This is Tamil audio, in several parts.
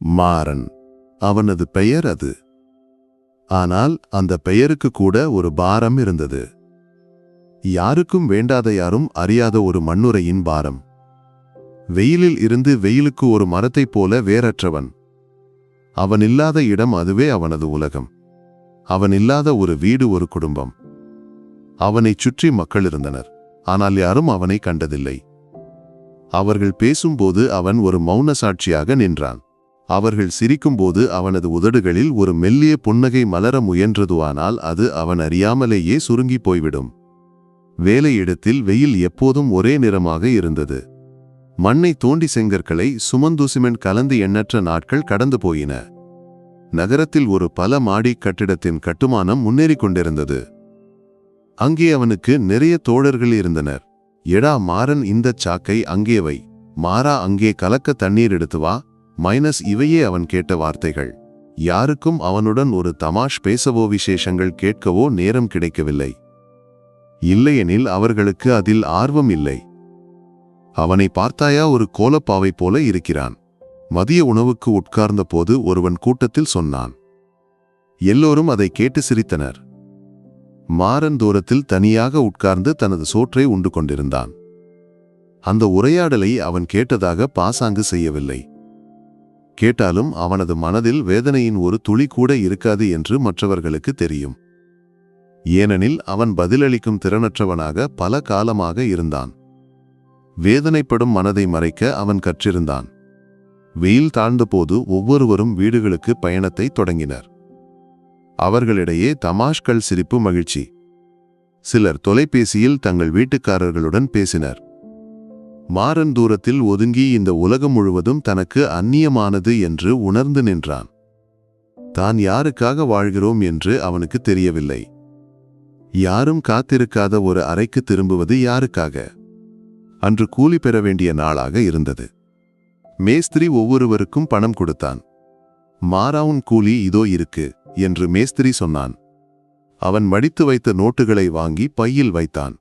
மாறன். அவனது பெயர் அது. ஆனால் அந்த பெயருக்கு கூட ஒரு பாரம் இருந்தது. யாருக்கும் வேண்டாத யாரும் அறியாத ஒரு மண்ணுரையின் பாரம். வெயிலில் இருந்து வெயிலுக்கு ஒரு மரத்தைப் போல வேறற்றவன் அவன் இல்லாத இடம் அதுவே அவனது உலகம். அவன் இல்லாத ஒரு வீடு ஒரு குடும்பம். அவனைச் சுற்றி மக்கள் இருந்தனர். ஆனால் யாரும் அவனை கண்டதில்லை. அவர்கள் பேசும்போது அவன் ஒரு மௌன சாட்சியாக நின்றான். அவர்கள் சிரிக்கும்போது அவனது உதடுகளில் ஒரு மெல்லிய புன்னகை மலர முயன்றதுவானால் அது அவன் அறியாமலேயே சுருங்கிப் போய்விடும். வேலையிடத்தில் வெயில் எப்போதும் ஒரே நிறமாக இருந்தது. மண்ணை தோண்டி செங்கற்களை சுமந்து சிமெண்ட் கலந்து எண்ணற்ற நாட்கள் கடந்து போயின. நகரத்தில் ஒரு பல மாடி கட்டிடத்தின் கட்டுமானம் முன்னேறிக் கொண்டிருந்தது. அங்கே அவனுக்கு நிறைய தோழர்கள் இருந்தனர். எடா மாறன் இந்தச் சாக்கை அங்கே வை. மாறா அங்கே கலக்க தண்ணீர் எடுத்து வா. மைனஸ் இவையே அவன் கேட்ட வார்த்தைகள். யாருக்கும் அவனுடன் ஒரு தமாஷ் பேசவோ விசேஷங்கள் கேட்கவோ நேரம் கிடைக்கவில்லை. இல்லையெனில் அவர்களுக்கு அதில் ஆர்வம் இல்லை. அவனை பார்த்தாயா ஒரு கோலப்பாவை போல இருக்கிறான். மதிய உணவுக்கு உட்கார்ந்த போது ஒருவன் கூட்டத்தில் சொன்னான். எல்லோரும் அதை கேட்டு சிரித்தனர். மாறன் தூரத்தில் தனியாக உட்கார்ந்து தனது சோற்றை உண்டு கொண்டிருந்தான். அந்த உரையாடலை அவன் கேட்டதாக பாசாங்கு செய்யவில்லை. கேட்டாலும் அவனது மனதில் வேதனையின் ஒரு துளி கூட இருக்காது என்று மற்றவர்களுக்கு தெரியும். ஏனெனில் அவன் பதிலளிக்கும் திறனற்றவனாக பல காலமாக இருந்தான். வேதனைப்படும் மனதை மறைக்க அவன் கற்றிருந்தான். வெயில் தாழ்ந்தபோது ஒவ்வொருவரும் வீடுகளுக்கு பயணத்தை தொடங்கினர். அவர்களிடையே தமாஷ்கள் சிரிப்பு மகிழ்ச்சி. சிலர் தொலைபேசியில் தங்கள் வீட்டுக்காரர்களுடன் பேசினர். மாறன் தூரத்தில் ஒதுங்கி இந்த உலகம் முழுவதும் தனக்கு அந்நியமானது என்று உணர்ந்து நின்றான். தான் யாருக்காக வாழ்கிறோம் என்று அவனுக்கு தெரியவில்லை. யாரும் காத்திருக்காத ஒரு அறைக்கு திரும்புவது யாருக்காக? அன்று கூலி பெற வேண்டிய நாளாக இருந்தது. மேஸ்திரி ஒவ்வொருவருக்கும் பணம் கொடுத்தான். மாறாவுன் கூலி இதோ இருக்கு என்று மேஸ்திரி சொன்னான். அவன் மடித்து வைத்த நோட்டுகளை வாங்கி பையில் வைத்தான்.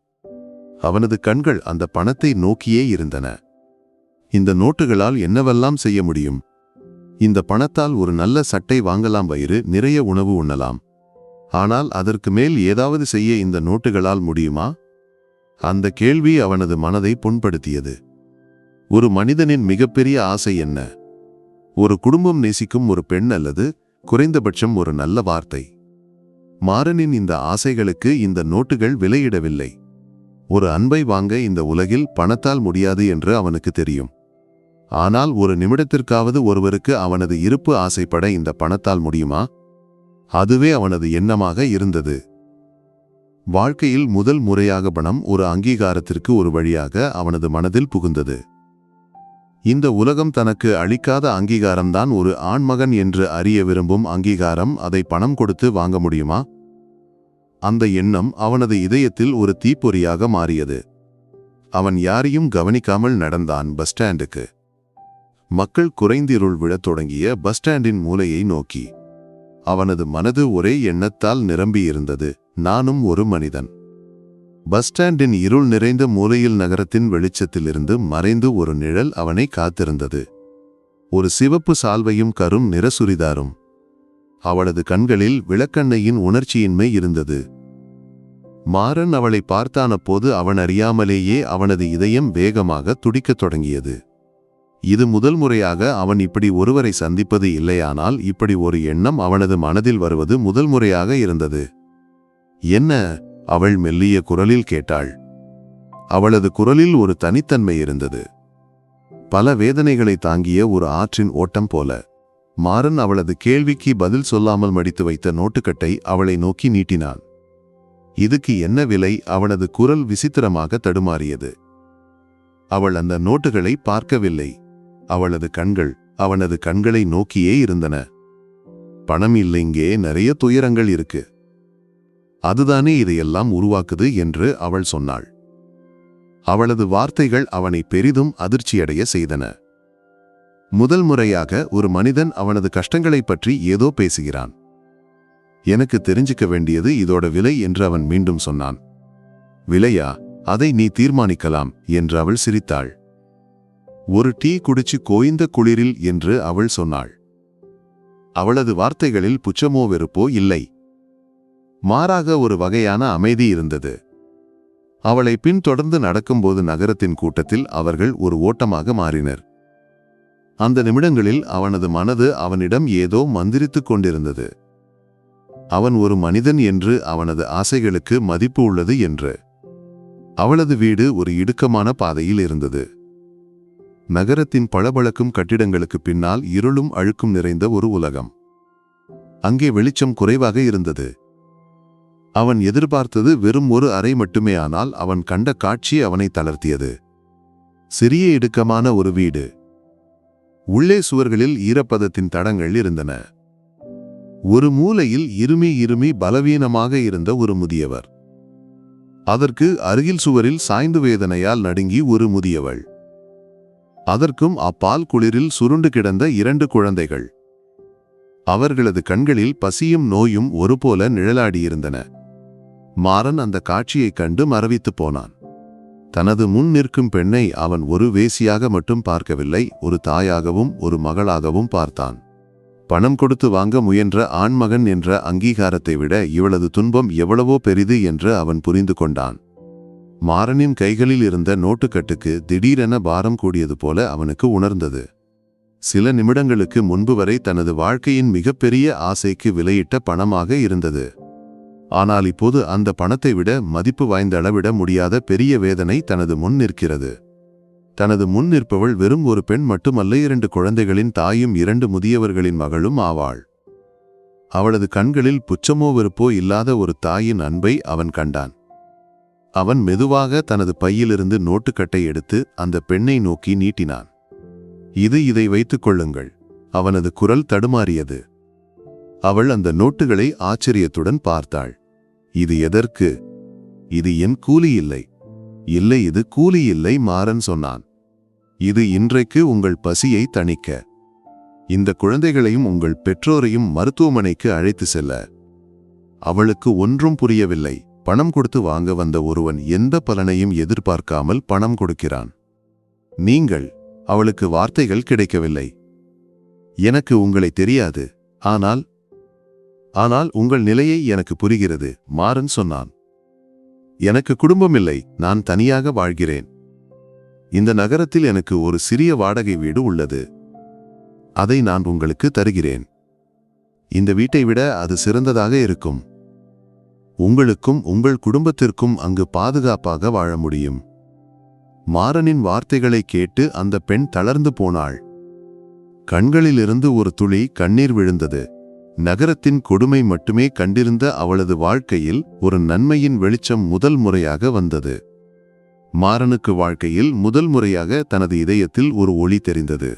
அவனது கண்கள் அந்த பணத்தை நோக்கியே இருந்தன. இந்த நோட்டுகளால் என்னவெல்லாம் செய்ய முடியும்? இந்த பணத்தால் ஒரு நல்ல சட்டை வாங்கலாம் வயிறு நிறைய உணவு உண்ணலாம். ஆனால் அதற்கு மேல் ஏதாவது செய்ய இந்த நோட்டுகளால் முடியுமா? அந்த கேள்வி அவனது மனதை புண்படுத்தியது. ஒரு மனிதனின் மிகப்பெரிய ஆசை என்ன? ஒரு குடும்பம் நேசிக்கும் ஒரு பெண் அல்லது குறைந்தபட்சம் ஒரு நல்ல வார்த்தை? மாறனின் இந்த ஆசைகளுக்கு இந்த நோட்டுகள் விலையிடவில்லை. ஒரு அன்பை வாங்க இந்த உலகில் பணத்தால் முடியாது என்று அவனுக்கு தெரியும். ஆனால் ஒரு நிமிடத்திற்காவது ஒருவருக்கு அவனது இருப்பு ஆசைப்பட இந்த பணத்தால் முடியுமா? அதுவே அவனது எண்ணமாக இருந்தது. வாழ்க்கையில் முதல் முறையாக பணம் ஒரு அங்கீகாரத்திற்கு ஒரு வழியாக அவனது மனதில் புகுந்தது. இந்த உலகம் தனக்கு அளிக்காத அங்கீகாரம்தான் ஒரு ஆண்மகன் என்று அறிய விரும்பும் அங்கீகாரம் அதை பணம் கொடுத்து வாங்க முடியுமா? அந்த எண்ணம் அவனது இதயத்தில் ஒரு தீப்பொறியாக மாறியது. அவன் யாரையும் கவனிக்காமல் நடந்தான் பஸ் ஸ்டாண்டுக்கு. மக்கள் குறைந்திருள் விழத் தொடங்கிய பஸ் ஸ்டாண்டின் மூலையை நோக்கி. அவனது மனது ஒரே எண்ணத்தால் நிரம்பியிருந்தது நானும் ஒரு மனிதன். பஸ் ஸ்டாண்டின் இருள் நிறைந்த மூலையில் நகரத்தின் வெளிச்சத்திலிருந்து மறைந்து ஒரு நிழல் அவனை காத்திருந்தது. ஒரு சிவப்பு சால்வையும் கரும் நிறசுரிதாரும் அவளது கண்களில் விளக்கண்ணையின் உணர்ச்சியின்மை இருந்தது. மாறன் அவளை பார்த்தான போது அவன் அறியாமலேயே அவனது இதயம் வேகமாக துடிக்கத் தொடங்கியது. இது முதல் முறையாக அவன் இப்படி ஒருவரை சந்திப்பது இல்லையானால் இப்படி ஒரு எண்ணம் அவனது மனதில் வருவது முதல் முறையாக இருந்தது. என்ன? அவள் மெல்லிய குரலில் கேட்டாள். அவளது குரலில் ஒரு தனித்தன்மை இருந்தது. பல வேதனைகளை தாங்கிய ஒரு ஆற்றின் ஓட்டம் போல. மாறன் அவளது கேள்விக்கு பதில் சொல்லாமல் மடித்து வைத்த நோட்டுக்கட்டை அவளை நோக்கி நீட்டினான். இதுக்கு என்ன விலை? அவனது குரல் விசித்திரமாக தடுமாறியது. அவள் அந்த நோட்டுகளை பார்க்கவில்லை. அவளது கண்கள் அவனது கண்களை நோக்கியே இருந்தன. பணம் இல்லைங்கே நிறைய துயரங்கள் இருக்கு. அதுதானே இதையெல்லாம் உருவாக்குது என்று அவள் சொன்னாள். அவளது வார்த்தைகள் அவனை பெரிதும் அதிர்ச்சியடைய செய்தன. முதல் முறையாக ஒரு மனிதன் அவனது கஷ்டங்களைப் பற்றி ஏதோ பேசுகிறான். எனக்கு தெரிஞ்சுக்க வேண்டியது இதோட விலை என்று அவன் மீண்டும் சொன்னான். விலையா? அதை நீ தீர்மானிக்கலாம் என்று அவள் சிரித்தாள். ஒரு டீ குடிச்சு கோய்ந்த குளிரில் என்று அவள் சொன்னாள். அவளது வார்த்தைகளில் புச்சமோ வெறுப்போ இல்லை. மாறாக ஒரு வகையான அமைதி இருந்தது. அவளை பின்தொடர்ந்து நடக்கும்போது நகரத்தின் கூட்டத்தில் அவர்கள் ஒரு ஓட்டமாக மாறினர். அந்த நிமிடங்களில் அவனது மனது அவனிடம் ஏதோ மந்திரித்துக் கொண்டிருந்தது. அவன் ஒரு மனிதன் என்று அவனது ஆசைகளுக்கு மதிப்பு உள்ளது என்று. அவளது வீடு ஒரு இடுக்கமான பாதையில் இருந்தது. நகரத்தின் பளபளக்கும் கட்டிடங்களுக்கு பின்னால் இருளும் அழுக்கும் நிறைந்த ஒரு உலகம். அங்கே வெளிச்சம் குறைவாக இருந்தது. அவன் எதிர்பார்த்தது வெறும் ஒரு அறை மட்டுமே ஆனால் அவன் கண்ட காட்சி அவனை தளர்த்தியது. சிறிய இடுக்கமான ஒரு வீடு. உள்ளே சுவர்களில் ஈரப்பதத்தின் தடங்கள் இருந்தன. ஒரு மூலையில் இருமி இருமி பலவீனமாக இருந்த ஒரு முதியவர். அதற்கு அருகில் சுவரில் சாய்ந்து வேதனையால் நடுங்கி ஒரு முதியவள். அதற்கும் அப்பால் குளிரில் சுருண்டு கிடந்த இரண்டு குழந்தைகள். அவர்களது கண்களில் பசியும் நோயும் ஒருபோல நிழலாடியிருந்தன. மாறன் அந்த காட்சியைக் கண்டு மறவித்துப் போனான். தனது முன் நிற்கும் பெண்ணை அவன் ஒரு வேசியாக மட்டும் பார்க்கவில்லை ஒரு தாயாகவும் ஒரு மகளாகவும் பார்த்தான். பணம் கொடுத்து வாங்க முயன்ற ஆண்மகன் என்ற அங்கீகாரத்தை விட இவளது துன்பம் எவ்வளவோ பெரிது என்று அவன் புரிந்து கொண்டான். மாறனின் கைகளில் இருந்த நோட்டுக்கட்டுக்கு திடீரென பாரம் கூடியது போல அவனுக்கு உணர்ந்தது. சில நிமிடங்களுக்கு முன்பு வரை தனது வாழ்க்கையின் மிகப்பெரிய ஆசைக்கு விலையிட்ட பணமாக இருந்தது. ஆனால் இப்போது அந்த பணத்தை விட மதிப்பு வாய்ந்த அளவிட முடியாத பெரிய வேதனை தனது முன் நிற்கிறது. தனது முன் நிற்பவள் வெறும் ஒரு பெண் மட்டுமல்ல இரண்டு குழந்தைகளின் தாயும் இரண்டு முதியவர்களின் மகளும் ஆவாள். அவளது கண்களில் புச்சமோ வெறுப்போ இல்லாத ஒரு தாயின் அன்பை அவன் கண்டான். அவன் மெதுவாக தனது பையிலிருந்து நோட்டுக்கட்டை எடுத்து அந்த பெண்ணை நோக்கி நீட்டினான். இது இதை வைத்துக் கொள்ளுங்கள். அவனது குரல் தடுமாறியது. அவள் அந்த நோட்டுகளை ஆச்சரியத்துடன் பார்த்தாள். இது எதற்கு? இது என் கூலி இல்லை. இல்லை இது கூலி இல்லை மாறன் சொன்னான். இது இன்றைக்கு உங்கள் பசியை தணிக்க. இந்த குழந்தைகளையும் உங்கள் பெற்றோரையும் மருத்துவமனைக்கு அழைத்து செல்ல. அவளுக்கு ஒன்றும் புரியவில்லை. பணம் கொடுத்து வாங்க வந்த ஒருவன் எந்த பலனையும் எதிர்பார்க்காமல் பணம் கொடுக்கிறான். நீங்கள் அவளுக்கு வார்த்தைகள் கிடைக்கவில்லை. எனக்கு உங்களை தெரியாது. ஆனால் ஆனால் உங்கள் நிலையை எனக்கு புரிகிறது மாறன் சொன்னான். எனக்கு குடும்பமில்லை நான் தனியாக வாழ்கிறேன். இந்த நகரத்தில் எனக்கு ஒரு சிறிய வாடகை வீடு உள்ளது. அதை நான் உங்களுக்கு தருகிறேன். இந்த வீட்டை விட அது சிறந்ததாக இருக்கும். உங்களுக்கும் உங்கள் குடும்பத்திற்கும் அங்கு பாதுகாப்பாக வாழ முடியும். மாறனின் வார்த்தைகளை கேட்டு அந்த பெண் தளர்ந்து போனாள். கண்களிலிருந்து ஒரு துளி கண்ணீர் விழுந்தது. நகரத்தின் கொடுமை மட்டுமே கண்டிருந்த அவளது வாழ்க்கையில் ஒரு நன்மையின் வெளிச்சம் முதல் முறையாக வந்தது. மாறனுக்கு வாழ்க்கையில் முதல் முறையாக தனது இதயத்தில் ஒரு ஒளி தெரிந்தது.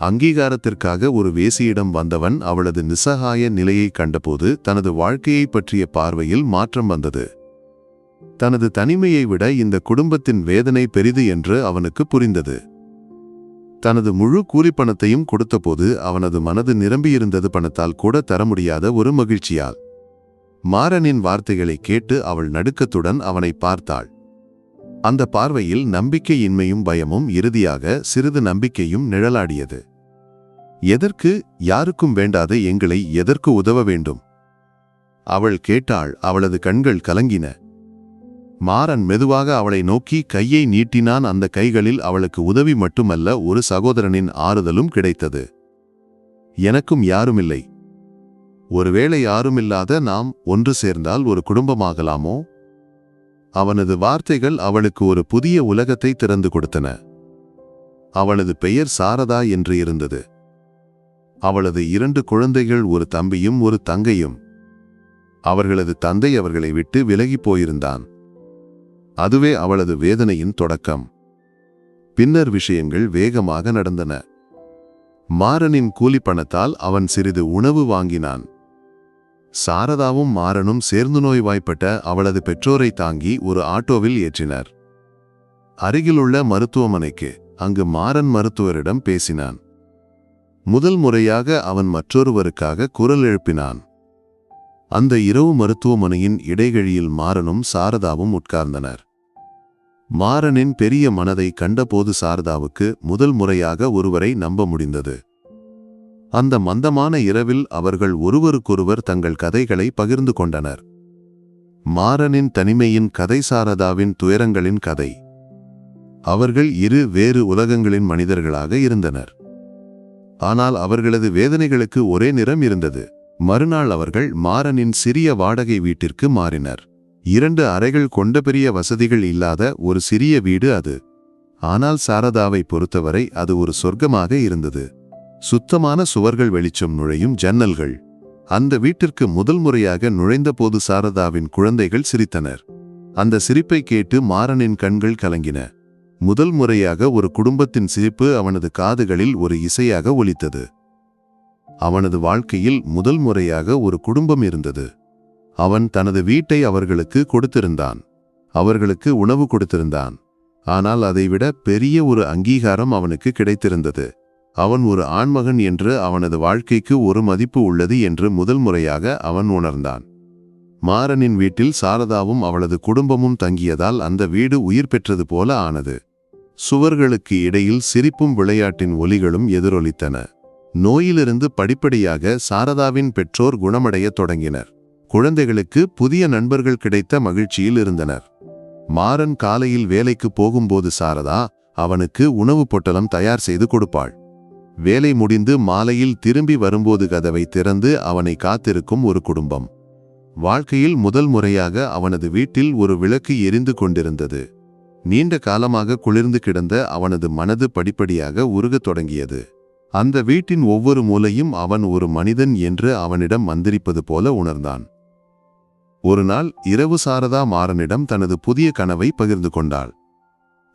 அங்கீகாரத்திற்காக ஒரு வேசியிடம் வந்தவன் அவளது நிசகாய நிலையை கண்டபோது தனது வாழ்க்கையை பற்றிய பார்வையில் மாற்றம் வந்தது. தனது தனிமையை விட இந்த குடும்பத்தின் வேதனை பெரிது என்று அவனுக்கு புரிந்தது. தனது முழு கூலிப்பணத்தையும் கொடுத்தபோது அவனது மனது நிரம்பியிருந்தது பணத்தால் கூட தர முடியாத ஒரு மகிழ்ச்சியால். மாறனின் வார்த்தைகளை கேட்டு அவள் நடுக்கத்துடன் அவனை பார்த்தாள். அந்த பார்வையில் நம்பிக்கையின்மையும் பயமும் இறுதியாக சிறிது நம்பிக்கையும் நிழலாடியது. எதற்கு? யாருக்கும் வேண்டாத எங்களை எதற்கு உதவ வேண்டும்? அவள் கேட்டாள். அவளது கண்கள் கலங்கின. மாறன் மெதுவாக அவளை நோக்கி கையை நீட்டினான். அந்த கைகளில் அவளுக்கு உதவி மட்டுமல்ல ஒரு சகோதரனின் ஆறுதலும் கிடைத்தது. எனக்கும் யாருமில்லை. ஒருவேளை யாருமில்லாத நாம் ஒன்று சேர்ந்தால் ஒரு குடும்பமாகலாமோ? அவனது வார்த்தைகள் அவளுக்கு ஒரு புதிய உலகத்தை திறந்து கொடுத்தன. அவளது பெயர் சாரதா என்று இருந்தது. அவளது இரண்டு குழந்தைகள் ஒரு தம்பியும் ஒரு தங்கையும். அவர்களது தந்தை அவர்களை விட்டு விலகிப் போயிருந்தான். அதுவே அவளது வேதனையின் தொடக்கம். பின்னர் விஷயங்கள் வேகமாக நடந்தன. மாறனின் கூலி பணத்தால் அவன் சிறிது உணவு வாங்கினான். சாரதாவும் மாறனும் சேர்ந்து நோய்வாய்ப்பட்ட அவளது பெற்றோரை தாங்கி ஒரு ஆட்டோவில் ஏற்றினர். அருகிலுள்ள மருத்துவமனைக்கு அங்கு மாறன் மருத்துவரிடம் பேசினான். முதல் முறையாக அவன் மற்றொருவருக்காக குரல் எழுப்பினான். அந்த இரவு மருத்துவமனையின் இடைகழியில் மாறனும் சாரதாவும் உட்கார்ந்தனர். மாறனின் பெரிய மனதை கண்டபோது சாரதாவுக்கு முதல் முறையாக ஒருவரை நம்ப முடிந்தது. அந்த மந்தமான இரவில் அவர்கள் ஒருவருக்கொருவர் தங்கள் கதைகளை பகிர்ந்து கொண்டனர். மாறனின் தனிமையின் கதை சாரதாவின் துயரங்களின் கதை. அவர்கள் இரு வேறு உலகங்களின் மனிதர்களாக இருந்தனர். ஆனால் அவர்களது வேதனைகளுக்கு ஒரே நிறம் இருந்தது. மறுநாள் அவர்கள் மாறனின் சிறிய வாடகை வீட்டிற்கு மாறினர். இரண்டு அறைகள் கொண்ட பெரிய வசதிகள் இல்லாத ஒரு சிறிய வீடு அது. ஆனால் சாரதாவை பொறுத்தவரை அது ஒரு சொர்க்கமாக இருந்தது. சுத்தமான சுவர்கள் வெளிச்சம் நுழையும் ஜன்னல்கள். அந்த வீட்டிற்கு முதல் முறையாக நுழைந்தபோது சாரதாவின் குழந்தைகள் சிரித்தனர். அந்த சிரிப்பை கேட்டு மாறனின் கண்கள் கலங்கின. முதல் முறையாக ஒரு குடும்பத்தின் சிரிப்பு அவனது காதுகளில் ஒரு இசையாக ஒலித்தது. அவனது வாழ்க்கையில் முதல் முறையாக ஒரு குடும்பம் இருந்தது. அவன் தனது வீட்டை அவர்களுக்கு கொடுத்திருந்தான். அவர்களுக்கு உணவு கொடுத்திருந்தான். ஆனால் அதைவிட பெரிய ஒரு அங்கீகாரம் அவனுக்கு கிடைத்திருந்தது. அவன் ஒரு ஆண்மகன் என்று அவனது வாழ்க்கைக்கு ஒரு மதிப்பு உள்ளது என்று முதல் முறையாக அவன் உணர்ந்தான். மாறனின் வீட்டில் சாரதாவும் அவளது குடும்பமும் தங்கியதால் அந்த வீடு உயிர் பெற்றது போல ஆனது. சுவர்களுக்கு இடையில் சிரிப்பும் விளையாட்டின் ஒலிகளும் எதிரொலித்தன. நோயிலிருந்து படிப்படியாக சாரதாவின் பெற்றோர் குணமடையத் தொடங்கினர். குழந்தைகளுக்கு புதிய நண்பர்கள் கிடைத்த மகிழ்ச்சியில் இருந்தனர். மாறன் காலையில் வேலைக்கு போகும்போது சாரதா அவனுக்கு உணவுப் பொட்டலம் தயார் செய்து கொடுப்பாள். வேலை முடிந்து மாலையில் திரும்பி வரும்போது கதவை திறந்து அவனை காத்திருக்கும் ஒரு குடும்பம். வாழ்க்கையில் முதல் முறையாக அவனது வீட்டில் ஒரு விளக்கு எரிந்து கொண்டிருந்தது. நீண்ட காலமாக குளிர்ந்து கிடந்த அவனது மனது படிப்படியாக உருகத் தொடங்கியது. அந்த வீட்டின் ஒவ்வொரு மூலையும் அவன் ஒரு மனிதன் என்று அவனிடம் மந்திரிப்பது போல உணர்ந்தான். ஒரு நாள் இரவு சாரதா மாறனிடம் தனது புதிய கனவை பகிர்ந்து கொண்டாள்.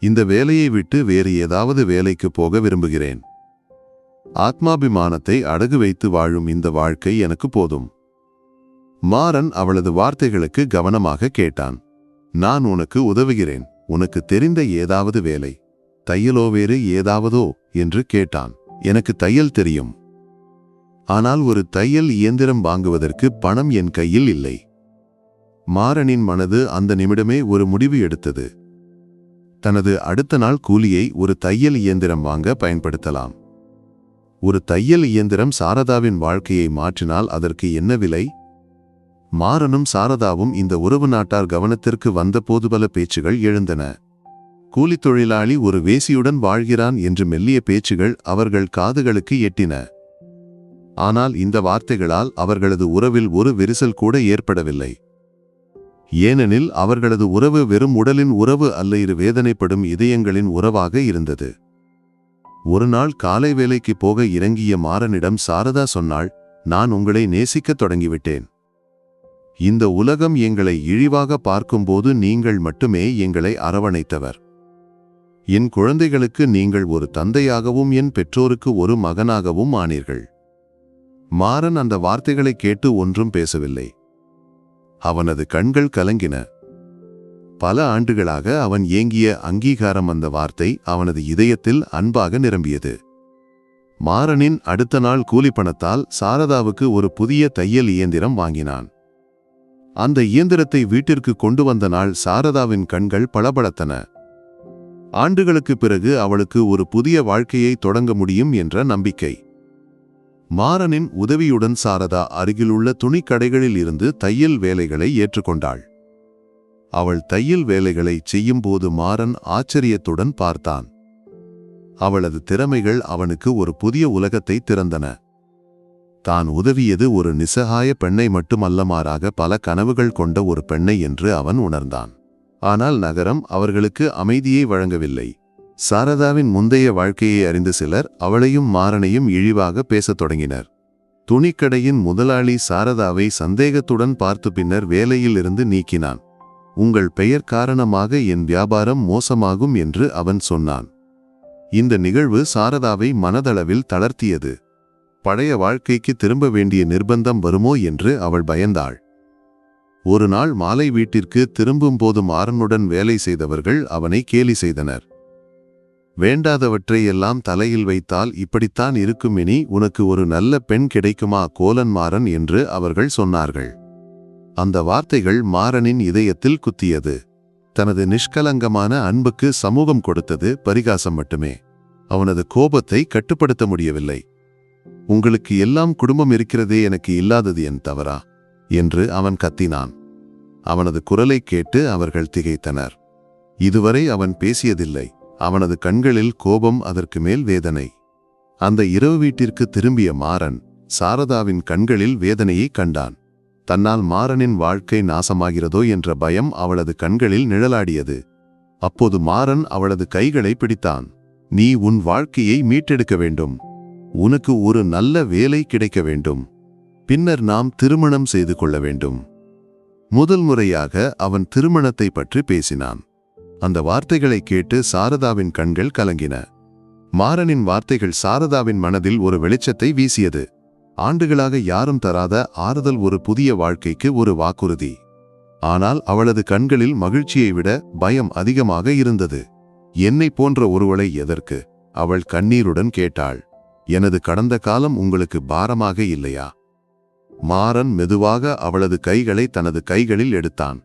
இந்த வேலையை விட்டு வேறு ஏதாவது வேலைக்கு போக விரும்புகிறேன். ஆத்மாபிமானத்தை அடகு வைத்து வாழும் இந்த வாழ்க்கை எனக்கு போதும். மாறன் அவளது வார்த்தைகளுக்கு கவனமாக கேட்டான். நான் உனக்கு உதவுகிறேன். உனக்கு தெரிந்த ஏதாவது வேலை. தையலோ வேறு ஏதாவதோ என்று கேட்டான். எனக்கு தையல் தெரியும். ஆனால் ஒரு தையல் இயந்திரம் வாங்குவதற்கு பணம் என் கையில் இல்லை. மாறனின் மனது அந்த நிமிடமே ஒரு முடிவு எடுத்தது. தனது அடுத்த நாள் கூலியை ஒரு தையல் இயந்திரம் வாங்க பயன்படுத்தலாம். ஒரு தையல் இயந்திரம் சாரதாவின் வாழ்க்கையை மாற்றினால் அதற்கு என்ன விலை? மாறனும் சாரதாவும் இந்த உறவு நாட்டார் கவனத்திற்கு வந்தபோது பல பேச்சுகள் எழுந்தன. கூலித் தொழிலாளி ஒரு வேசியுடன் வாழ்கிறான் என்று மெல்லிய பேச்சுகள் அவர்கள் காதுகளுக்கு எட்டின. ஆனால் இந்த வார்த்தைகளால் அவர்களது உறவில் ஒரு விரிசல் கூட ஏற்படவில்லை. ஏனெனில் அவர்களது உறவு வெறும் உடலின் உறவு அல்ல இரு வேதனைப்படும் இதயங்களின் உறவாக இருந்தது. ஒரு நாள் காலை வேலைக்கு போக இறங்கிய மாறனிடம் சாரதா சொன்னாள் நான் உங்களை நேசிக்கத் தொடங்கிவிட்டேன். இந்த உலகம் எங்களை இழிவாக பார்க்கும்போது நீங்கள் மட்டுமே எங்களை அரவணைத்தவர். என் குழந்தைகளுக்கு நீங்கள் ஒரு தந்தையாகவும் என் பெற்றோருக்கு ஒரு மகனாகவும் ஆனீர்கள். மாறன் அந்த வார்த்தைகளை கேட்டு ஒன்றும் பேசவில்லை. அவனது கண்கள் கலங்கின. பல ஆண்டுகளாக அவன் ஏங்கிய அங்கீகாரம் அந்த வார்த்தை அவனது இதயத்தில் அன்பாக நிரம்பியது. மாறனின் அடுத்த நாள் கூலிப்பணத்தால் சாரதாவுக்கு ஒரு புதிய தையல் இயந்திரம் வாங்கினான். அந்த இயந்திரத்தை வீட்டிற்கு கொண்டு வந்த நாள் சாரதாவின் கண்கள் பளபளத்தன. ஆண்டுகளுக்கு பிறகு அவளுக்கு ஒரு புதிய வாழ்க்கையை தொடங்க முடியும் என்ற நம்பிக்கை. மாறனின் உதவியுடன் சாரதா அருகிலுள்ள துணிக்கடைகளில் இருந்து தையல் வேலைகளை ஏற்றுக்கொண்டாள். அவள் தையல் வேலைகளை செய்யும்போது மாறன் ஆச்சரியத்துடன் பார்த்தான். அவளது திறமைகள் அவனுக்கு ஒரு புதிய உலகத்தை திறந்தன. தான் உதவியது ஒரு நிசகாய பெண்ணை மட்டுமல்ல மாறாக பல கனவுகள் கொண்ட ஒரு பெண்ணை என்று அவன் உணர்ந்தான். ஆனால் நகரம் அவர்களுக்கு அமைதியை வழங்கவில்லை. சாரதாவின் முந்தைய வாழ்க்கையை அறிந்த சிலர் அவளையும் மாறனையும் இழிவாக பேசத் தொடங்கினர். துணிக்கடையின் முதலாளி சாரதாவை சந்தேகத்துடன் பார்த்து பின்னர் வேலையிலிருந்து நீக்கினான். உங்கள் பெயர் காரணமாக என் வியாபாரம் மோசமாகும் என்று அவன் சொன்னான். இந்த நிகழ்வு சாரதாவை மனதளவில் தளர்த்தியது. பழைய வாழ்க்கைக்கு திரும்ப வேண்டிய நிர்பந்தம் வருமோ என்று அவள் பயந்தாள். ஒரு நாள் மாலை வீட்டிற்கு திரும்பும்போது மாறனுடன் வேலை செய்தவர்கள் அவனை கேலி செய்தனர். வேண்டாதவற்றை எல்லாம் தலையில் வைத்தால் இப்படித்தான் இருக்கும் இனி உனக்கு ஒரு நல்ல பெண் கிடைக்குமா கோலன் மாறன் என்று அவர்கள் சொன்னார்கள். அந்த வார்த்தைகள் மாறனின் இதயத்தில் குத்தியது. தனது நிஷ்கலங்கமான அன்புக்கு சமூகம் கொடுத்தது பரிகாசம் மட்டுமே. அவனது கோபத்தை கட்டுப்படுத்த முடியவில்லை. உங்களுக்கு எல்லாம் குடும்பம் இருக்கிறதே எனக்கு இல்லாதது என் தவறா? என்று அவன் கத்தினான். அவனது குரலை கேட்டு அவர்கள் திகைத்தனர். இதுவரை அவன் பேசியதில்லை. அவனது கண்களில் கோபம் அதற்கு மேல் வேதனை. அந்த இரவு வீட்டிற்கு திரும்பிய மாறன் சாரதாவின் கண்களில் வேதனையை கண்டான். தன்னால் மாறனின் வாழ்க்கை நாசமாகிறதோ என்ற பயம் அவளது கண்களில் நிழலாடியது. அப்போது மாறன் அவளது கைகளை பிடித்தான். நீ உன் வாழ்க்கையை மீட்டெடுக்க வேண்டும். உனக்கு ஒரு நல்ல வேலை கிடைக்க வேண்டும். பின்னர் நாம் திருமணம் செய்து கொள்ள வேண்டும். முதல் முறையாக அவன் திருமணத்தை பற்றி பேசினான். அந்த வார்த்தைகளை கேட்டு சாரதாவின் கண்கள் கலங்கின. மாறனின் வார்த்தைகள் சாரதாவின் மனதில் ஒரு வெளிச்சத்தை வீசியது. ஆண்டுகளாக யாரும் தராத ஆறுதல் ஒரு புதிய வாழ்க்கைக்கு ஒரு வாக்குறுதி. ஆனால் அவளது கண்களில் மகிழ்ச்சியை விட பயம் அதிகமாக இருந்தது. என்னை போன்ற ஒருவளை எதற்கு? அவள் கண்ணீருடன் கேட்டாள். எனது கடந்த காலம் உங்களுக்கு பாரமாக இல்லையா? மாறன் மெதுவாக அவளது கைகளை தனது கைகளில் எடுத்தான்.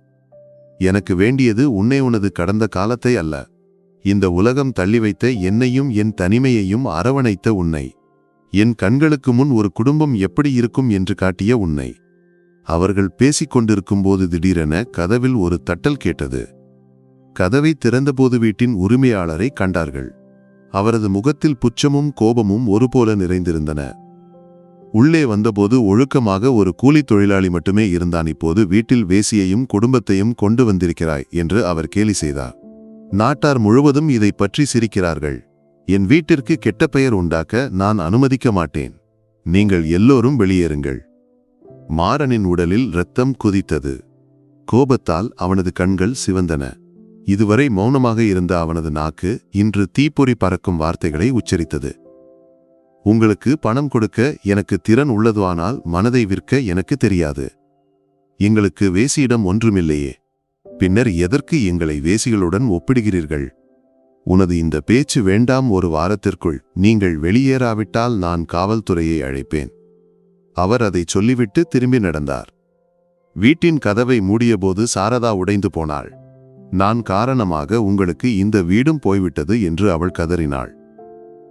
எனக்கு வேண்டியது உன்னை உனது கடந்த காலத்தை அல்ல. இந்த உலகம் தள்ளி வைத்த என்னையும் என் தனிமையையும் அரவணைத்த உன்னை. என் கண்களுக்கு முன் ஒரு குடும்பம் எப்படி இருக்கும் என்று காட்டிய உன்னை. அவர்கள் பேசிக்கொண்டிருக்கும்போது திடீரென கதவில் ஒரு தட்டல் கேட்டது. கதவை திறந்தபோது வீட்டின் உரிமையாளரை கண்டார்கள். அவரது முகத்தில் புச்சமும் கோபமும் ஒருபோல நிறைந்திருந்தன. உள்ளே வந்தபோது ஒழுக்கமாக ஒரு கூலித் தொழிலாளி மட்டுமே இருந்தான். இப்போது வீட்டில் வேசியையும் குடும்பத்தையும் கொண்டு வந்திருக்கிறாய் என்று அவர் கேலி செய்தார். நாட்டார் முழுவதும் இதை பற்றி சிரிக்கிறார்கள். என் வீட்டிற்கு கெட்ட பெயர் உண்டாக்க நான் அனுமதிக்க மாட்டேன். நீங்கள் எல்லோரும் வெளியேறுங்கள். மாறனின் உடலில் இரத்தம் குதித்தது. கோபத்தால் அவனது கண்கள் சிவந்தன. இதுவரை மௌனமாக இருந்த அவனது நாக்கு இன்று தீப்பொறி பறக்கும் வார்த்தைகளை உச்சரித்தது. உங்களுக்கு பணம் கொடுக்க எனக்கு திறன் உள்ளதுவானால் மனதை விற்க எனக்கு தெரியாது. எங்களுக்கு வேசியிடம் ஒன்றுமில்லையே. பின்னர் எதற்கு எங்களை வேசிகளுடன் ஒப்பிடுகிறீர்கள்? உனது இந்த பேச்சு வேண்டாம் ஒரு வாரத்திற்குள் நீங்கள் வெளியேறாவிட்டால் நான் காவல்துறையை அழைப்பேன். அவர் அதை சொல்லிவிட்டு திரும்பி நடந்தார். வீட்டின் கதவை மூடியபோது சாரதா உடைந்து போனாள். நான் காரணமாக உங்களுக்கு இந்த வீடும் போய்விட்டது என்று அவள் கதறினாள்.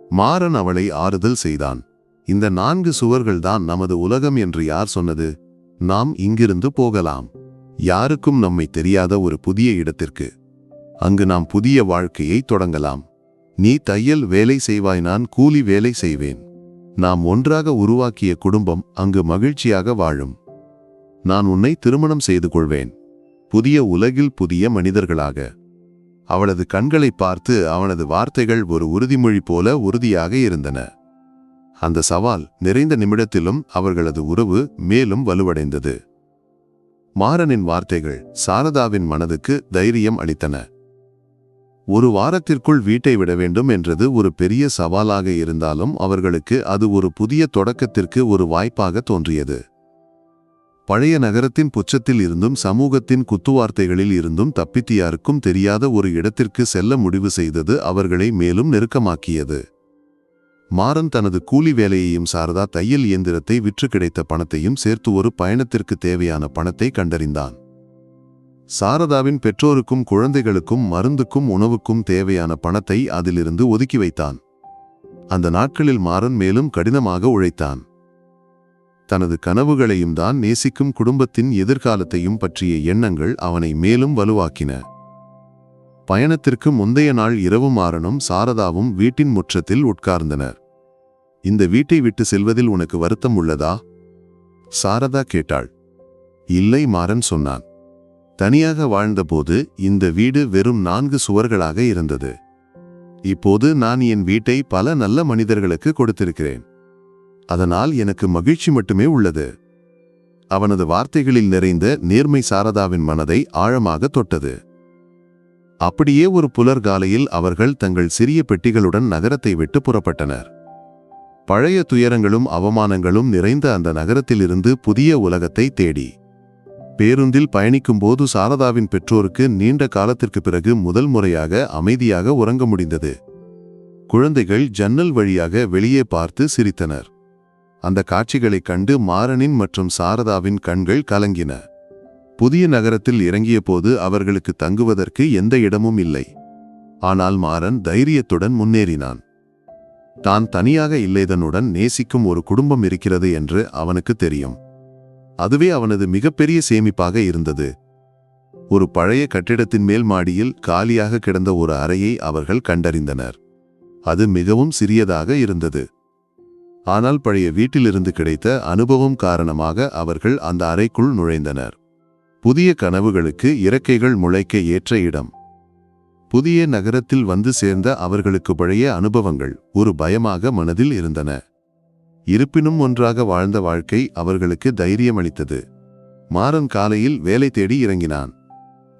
மாறன் அவளை ஆறுதல் செய்தான். இந்த நான்கு சுவர்கள்தான் நமது உலகம் என்று யார் சொன்னது? நாம் இங்கிருந்து போகலாம். யாருக்கும் நம்மை தெரியாத ஒரு புதிய இடத்திற்கு. அங்கு நாம் புதிய வாழ்க்கையை தொடங்கலாம். நீ தையல் வேலை செய்வாய் நான் கூலி வேலை செய்வேன். நாம் ஒன்றாக உருவாக்கிய குடும்பம் அங்கு மகிழ்ச்சியாக வாழும். நான் உன்னை திருமணம் செய்து கொள்வேன். புதிய உலகில் புதிய மனிதர்களாக. அவளது கண்களை பார்த்து அவனது வார்த்தைகள் ஒரு உறுதிமொழி போல உறுதியாக இருந்தன. அந்த சவால் நிறைந்த நிமிடத்திலும் அவர்களது உறவு மேலும் வலுவடைந்தது. மாறனின் வார்த்தைகள் சாரதாவின் மனதுக்கு தைரியம் அளித்தன. ஒரு வாரத்திற்குள் வீட்டை விட வேண்டும் என்றது ஒரு பெரிய சவாலாக இருந்தாலும் அவர்களுக்கு அது ஒரு புதிய தொடக்கத்திற்கு ஒரு வாய்ப்பாக தோன்றியது. பழைய நகரத்தின் புச்சத்தில் இருந்தும் சமூகத்தின் குத்துவார்த்தைகளில் இருந்தும் தப்பித்து யாருக்கும் தெரியாத ஒரு இடத்திற்கு செல்ல முடிவு செய்தது அவர்களை மேலும் நெருக்கமாக்கியது. மாறன் தனது கூலி வேலையையும் சாரதா தையல் இயந்திரத்தை விற்று கிடைத்த பணத்தையும் சேர்த்து ஒரு பயணத்திற்கு தேவையான பணத்தை கண்டறிந்தான். சாரதாவின் பெற்றோருக்கும் குழந்தைகளுக்கும் மருந்துக்கும் உணவுக்கும் தேவையான பணத்தை அதிலிருந்து ஒதுக்கி வைத்தான். அந்த நாட்களில் மாறன் மேலும் கடினமாக உழைத்தான். தனது கனவுகளையும் தான் நேசிக்கும் குடும்பத்தின் எதிர்காலத்தையும் பற்றிய எண்ணங்கள் அவனை மேலும் வலுவாக்கின. பயணத்திற்கு முந்தைய நாள் இரவு மாறனும் சாரதாவும் வீட்டின் முற்றத்தில் உட்கார்ந்தனர். இந்த வீட்டை விட்டு செல்வதில் உனக்கு வருத்தம் உள்ளதா? சாரதா கேட்டாள். இல்லை மாறன் சொன்னான். தனியாக வாழ்ந்தபோது இந்த வீடு வெறும் நான்கு சுவர்களாக இருந்தது. இப்போது நான் என் வீட்டை பல நல்ல மனிதர்களுக்கு கொடுத்திருக்கிறேன். அதனால் எனக்கு மகிழ்ச்சி மட்டுமே உள்ளது. அவனது வார்த்தைகளில் நிறைந்த நேர்மை சாரதாவின் மனதை ஆழமாக தொட்டது. அப்படியே ஒரு புலர்காலையில் அவர்கள் தங்கள் சிறிய பெட்டிகளுடன் நகரத்தை விட்டு புறப்பட்டனர். பழைய துயரங்களும் அவமானங்களும் நிறைந்த அந்த நகரத்திலிருந்து புதிய உலகத்தை தேடி. பேருந்தில் பயணிக்கும்போது சாரதாவின் பெற்றோருக்கு நீண்ட காலத்திற்கு பிறகு முதல் முறையாக அமைதியாக உறங்க முடிந்தது. குழந்தைகள் ஜன்னல் வழியாக வெளியே பார்த்து சிரித்தனர். அந்த காட்சிகளைக் கண்டு மாறனின் மற்றும் சாரதாவின் கண்கள் கலங்கின. புதிய நகரத்தில் இறங்கியபோது அவர்களுக்கு தங்குவதற்கு எந்த இடமும் இல்லை. ஆனால் மாறன் தைரியத்துடன் முன்னேறினான். தான் தனியாக இல்லைதனுடன் நேசிக்கும் ஒரு குடும்பம் இருக்கிறது என்று அவனுக்கு தெரியும். அதுவே அவனது மிகப்பெரிய சேமிப்பாக இருந்தது. ஒரு பழைய கட்டிடத்தின் மேல் மாடியில் காலியாக கிடந்த ஒரு அறையை அவர்கள் கண்டறிந்தனர். அது மிகவும் சிறியதாக இருந்தது. ஆனால் பழைய வீட்டிலிருந்து கிடைத்த அனுபவம் காரணமாக அவர்கள் அந்த அறைக்குள் நுழைந்தனர். புதிய கனவுகளுக்கு இறக்கைகள் முளைக்க ஏற்ற இடம். புதிய நகரத்தில் வந்து சேர்ந்த அவர்களுக்கு பழைய அனுபவங்கள் ஒரு பயமாக மனதில் இருந்தன. இருப்பினும் ஒன்றாக வாழ்ந்த வாழ்க்கை அவர்களுக்கு தைரியமளித்தது. மாறன் காலையில் வேலை தேடி இறங்கினான்.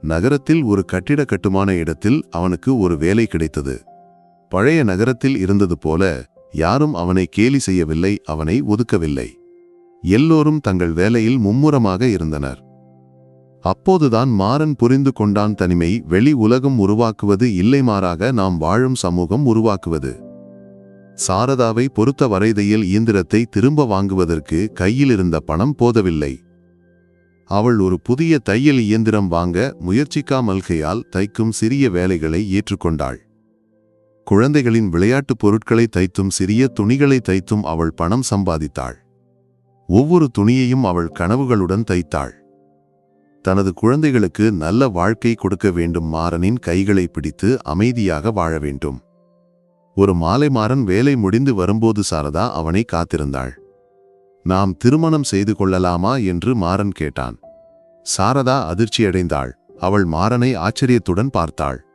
நகரத்தில் ஒரு கட்டிட கட்டுமான இடத்தில் அவனுக்கு ஒரு வேலை கிடைத்தது. பழைய நகரத்தில் இருந்தது போல யாரும் அவனை கேலி செய்யவில்லை அவனை ஒதுக்கவில்லை. எல்லோரும் தங்கள் வேலையில் மும்முரமாக இருந்தனர். அப்போதுதான் மாறன் புரிந்து கொண்டான் தனிமை வெளி உலகம் உருவாக்குவது இல்லை மாறாக நாம் வாழும் சமூகம் உருவாக்குவது. சாரதாவை பொறுத்த வரைதையில் இயந்திரத்தை திரும்ப வாங்குவதற்கு கையில் இருந்த பணம் போதவில்லை. அவள் ஒரு புதிய தையல் இயந்திரம் வாங்க முயற்சிக்காமல்கையால் தைக்கும் சிறிய வேலைகளை ஏற்றுக்கொண்டாள். குழந்தைகளின் விளையாட்டுப் பொருட்களை தைத்தும் சிறிய துணிகளை தைத்தும் அவள் பணம் சம்பாதித்தாள். ஒவ்வொரு துணியையும் அவள் கனவுகளுடன் தைத்தாள். தனது குழந்தைகளுக்கு நல்ல வாழ்க்கை கொடுக்க வேண்டும் மாறனின் கைகளை பிடித்து அமைதியாக வாழ வேண்டும். ஒரு மாலை மாறன் வேலை முடிந்து வரும்போது சாரதா அவனை காத்திருந்தாள். நாம் திருமணம் செய்து கொள்ளலாமா? என்று மாறன் கேட்டான். சாரதா அதிர்ச்சியடைந்தாள். அவள் மாறனை ஆச்சரியத்துடன் பார்த்தாள்.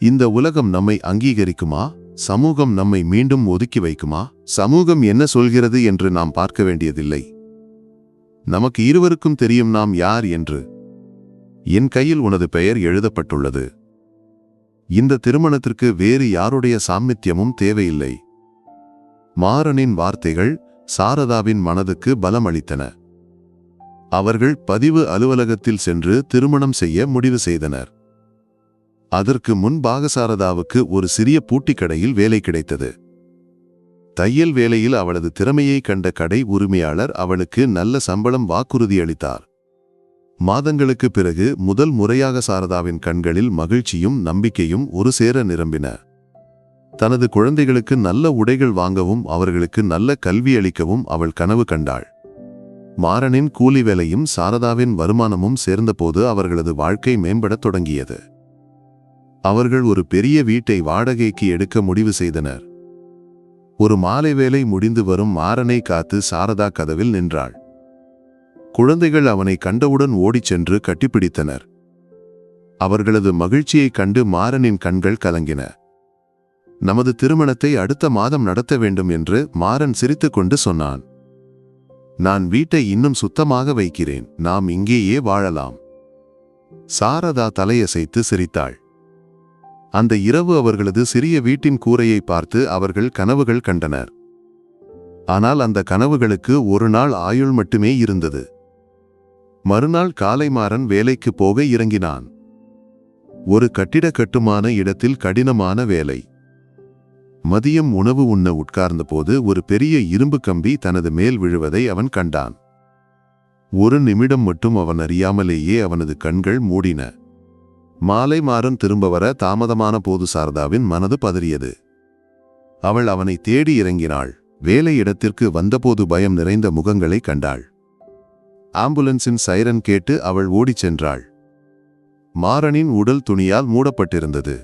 இந்த உலகம் நம்மை அங்கீகரிக்குமா? சமூகம் நம்மை மீண்டும் ஒதுக்கி வைக்குமா? சமூகம் என்ன சொல்கிறது என்று நாம் பார்க்க வேண்டியதில்லை. நமக்கு இருவருக்கும் தெரியும் நாம் யார் என்று. என் கையில் உனது பெயர் எழுதப்பட்டுள்ளது. இந்த திருமணத்திற்கு வேறு யாருடைய சாமித்தியமும் தேவையில்லை. மாறனின் வார்த்தைகள் சாரதாவின் மனதுக்கு பலம் அளித்தன அவர்கள் பதிவு அலுவலகத்தில் சென்று திருமணம் செய்ய முடிவு செய்தனர். அதற்கு முன்பாக சாரதாவுக்கு ஒரு சிறிய பூட்டிக்கடையில் வேலை கிடைத்தது. தையல் வேலையில் அவளது திறமையை கண்ட கடை உரிமையாளர் அவளுக்கு நல்ல சம்பளம் வாக்குறுதி அளித்தார். மாதங்களுக்கு பிறகு முதல் முறையாக சாரதாவின் கண்களில் மகிழ்ச்சியும் நம்பிக்கையும் ஒரு சேர நிரம்பின. தனது குழந்தைகளுக்கு நல்ல உடைகள் வாங்கவும் அவர்களுக்கு நல்ல கல்வி அளிக்கவும் அவள் கனவு கண்டாள். மாறனின் கூலி வேலையும் சாரதாவின் வருமானமும் சேர்ந்தபோது அவர்களது வாழ்க்கை மேம்படத் தொடங்கியது. அவர்கள் ஒரு பெரிய வீட்டை வாடகைக்கு எடுக்க முடிவு செய்தனர். ஒரு மாலை வேலை முடிந்து வரும் மாறனை காத்து சாரதா கதவில் நின்றாள். குழந்தைகள் அவனை கண்டவுடன் ஓடிச் சென்று கட்டிப்பிடித்தனர். அவர்களது மகிழ்ச்சியைக் கண்டு மாறனின் கண்கள் கலங்கின. நமது திருமணத்தை அடுத்த மாதம் நடத்த வேண்டும் என்று மாறன் சிரித்துக்கொண்டு சொன்னான். நான் வீட்டை இன்னும் சுத்தமாக வைக்கிறேன். நாம் இங்கேயே வாழலாம். சாரதா தலையசைத்து சிரித்தாள். அந்த இரவு அவர்களது சிறிய வீட்டின் கூரையை பார்த்து அவர்கள் கனவுகள் கண்டனர். ஆனால் அந்த கனவுகளுக்கு ஒரு நாள் ஆயுள் மட்டுமே இருந்தது. மறுநாள் காலை மாறன் வேலைக்கு போக இறங்கினான். ஒரு கட்டிட கட்டுமான இடத்தில் கடினமான வேலை. மதியம் உணவு உண்ண உட்கார்ந்தபோது ஒரு பெரிய இரும்பு கம்பி தனது மேல் விழுவதை அவன் கண்டான். ஒரு நிமிடம் மட்டும் அவன் அறியாமலேயே அவனது கண்கள் மூடின. மாலை மாறன் திரும்ப வர தாமதமான போது சாரதாவின் மனது பதறியது. அவள் அவனை தேடி இறங்கினாள். வேலை இடத்திற்கு வந்தபோது பயம் நிறைந்த முகங்களை கண்டாள். ஆம்புலன்ஸின் சைரன் கேட்டு அவள் ஓடிச் சென்றாள். மாறனின் உடல் துணியால் மூடப்பட்டிருந்தது.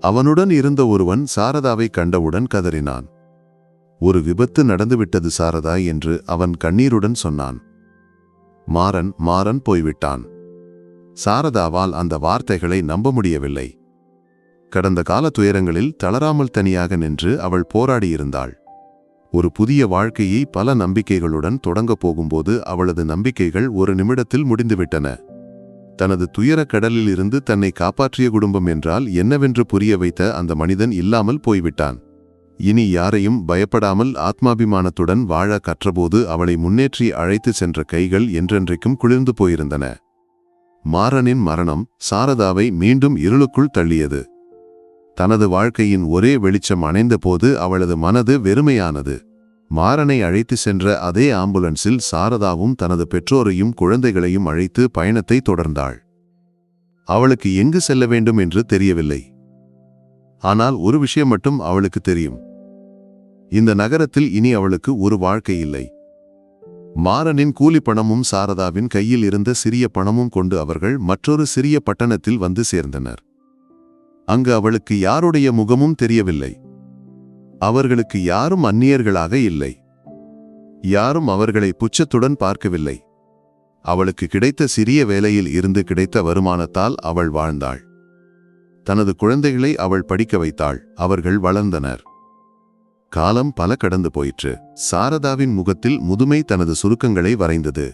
அவனுடன் இருந்த ஒருவன் சாரதாவை கண்டவுடன் கதறினான். ஒரு விபத்து நடந்துவிட்டது சாரதா என்று அவன் கண்ணீருடன் சொன்னான். மாறன் மாறன் போய்விட்டான். சாரதாவால் அந்த வார்த்தைகளை நம்ப முடியவில்லை. கடந்த கால துயரங்களில் தளராமல் தனியாக நின்று அவள் போராடியிருந்தாள். ஒரு புதிய வாழ்க்கையை பல நம்பிக்கைகளுடன் தொடங்கப் போகும்போது அவளது நம்பிக்கைகள் ஒரு நிமிடத்தில் முடிந்துவிட்டன. தனது துயரக் கடலில் இருந்து தன்னை காப்பாற்றிய குடும்பம் என்றால் என்னவென்று புரிய வைத்த அந்த மனிதன் இல்லாமல் போய்விட்டான். இனி யாரையும் பயப்படாமல் ஆத்மாபிமானத்துடன் வாழ கற்றபோது அவளை முன்னேற்றி அழைத்து சென்ற கைகள் என்றென்றைக்கும் குளிர்ந்து போயிருந்தன. மாறனின் மரணம் சாரதாவை மீண்டும் இருளுக்குள் தள்ளியது. தனது வாழ்க்கையின் ஒரே வெளிச்சம் அணைந்தபோது அவளது மனது வெறுமையானது. மாறனை அழைத்து சென்ற அதே ஆம்புலன்ஸில் சாரதாவும் தனது பெற்றோரையும் குழந்தைகளையும் அழைத்து பயணத்தை தொடர்ந்தாள். அவளுக்கு எங்கு செல்ல வேண்டும் என்று தெரியவில்லை. ஆனால் ஒரு விஷயம் மட்டும் அவளுக்கு தெரியும். இந்த நகரத்தில் இனி அவளுக்கு ஒரு வாழ்க்கை இல்லை. மாறனின் கூலி பணமும் சாரதாவின் கையில் இருந்த சிறிய பணமும் கொண்டு அவர்கள் மற்றொரு சிறிய பட்டணத்தில் வந்து சேர்ந்தனர். அங்கு அவளுக்கு யாருடைய முகமும் தெரியவில்லை. அவர்களுக்கு யாரும் அந்நியர்களாக இல்லை. யாரும் அவர்களை புச்சத்துடன் பார்க்கவில்லை. அவளுக்கு கிடைத்த சிறிய வேலையில் இருந்து கிடைத்த வருமானத்தால் அவள் வாழ்ந்தாள். தனது குழந்தைகளை அவள் படிக்க வைத்தாள். அவர்கள் வளர்ந்தனர். காலம் பல கடந்து போயிற்று. சாரதாவின் முகத்தில் முதுமை தனது சுருக்கங்களை வரைந்தது.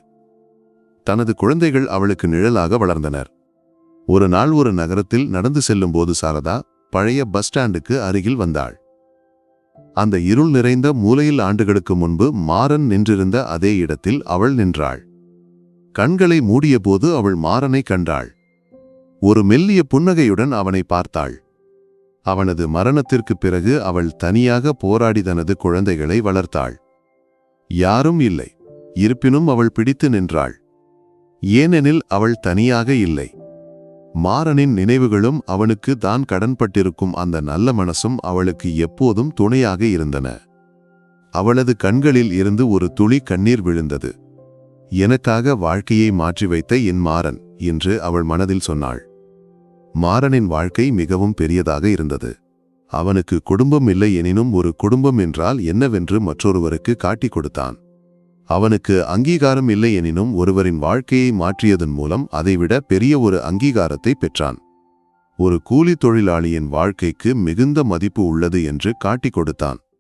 தனது குழந்தைகள் அவளுக்கு நிழலாக வளர்ந்தனர். ஒரு நாள் ஒரு நகரத்தில் நடந்து செல்லும்போது சாரதா பழைய பஸ் ஸ்டாண்டுக்கு அருகில் வந்தாள். அந்த இருள் நிறைந்த மூலையில் ஆண்டுகளுக்கு முன்பு மாறன் நின்றிருந்த அதே இடத்தில் அவள் நின்றாள். கண்களை மூடியபோது அவள் மாறனை கண்டாள். ஒரு மெல்லிய புன்னகையுடன் அவனை பார்த்தாள். அவனது மரணத்திற்குப் பிறகு அவள் தனியாக போராடி தனது குழந்தைகளை வளர்த்தாள். யாரும் இல்லை. இருப்பினும் அவள் பிடித்து நின்றாள். ஏனெனில் அவள் தனியாக இல்லை. மாறனின் நினைவுகளும் அவனுக்கு தான் கடன்பட்டிருக்கும் அந்த நல்ல மனசும் அவளுக்கு எப்போதும் துணையாக இருந்தன. அவளது கண்களில் இருந்து ஒரு துளி கண்ணீர் விழுந்தது. எனக்காக வாழ்க்கையை மாற்றி வைத்த என் மாறன் என்று அவள் மனதில் சொன்னாள். மாறனின் வாழ்க்கை மிகவும் பெரியதாக இருந்தது. அவனுக்கு குடும்பம் இல்லை எனினும் ஒரு குடும்பம் என்றால் என்னவென்று மற்றொருவருக்கு காட்டிக் கொடுத்தான். அவனுக்கு அங்கீகாரம் இல்லை எனினும் ஒருவரின் வாழ்க்கையை மாற்றியதன் மூலம் அதைவிட பெரிய ஒரு அங்கீகாரத்தை பெற்றான். ஒரு கூலி தொழிலாளியின் வாழ்க்கைக்கு மிகுந்த மதிப்பு உள்ளது என்று காட்டிக் கொடுத்தான்.